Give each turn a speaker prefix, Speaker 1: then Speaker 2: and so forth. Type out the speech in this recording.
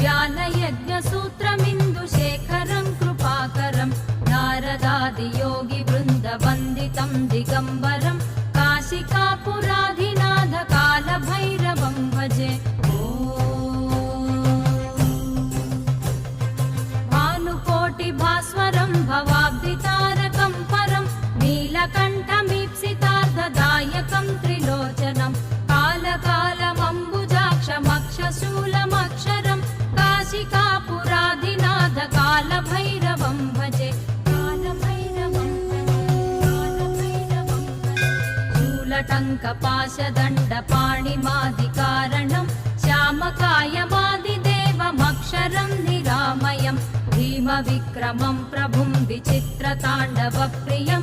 Speaker 1: व्यालयज्ञसूत्रमिन्दुशेखरं कृपाकरं नारदादियोगिवृन्दवन्दितं दिगम्बरं काशिकापुराधिनाथकालभैरवं भजे भानुकोटिभास्वरं भवाब्दितारकं परं नीलकण्ठमीप्सितार्धदायकं त्रिलोचनं कालकालमम्बुजाक्षमक्षशूलमक्षरं शूलटङ्कपाशदण्डपाणिमादिकारणं श्यामकायमादिदेवमक्षरं निरामयं भीमविक्रमं प्रभुं विचित्रताण्डवप्रियं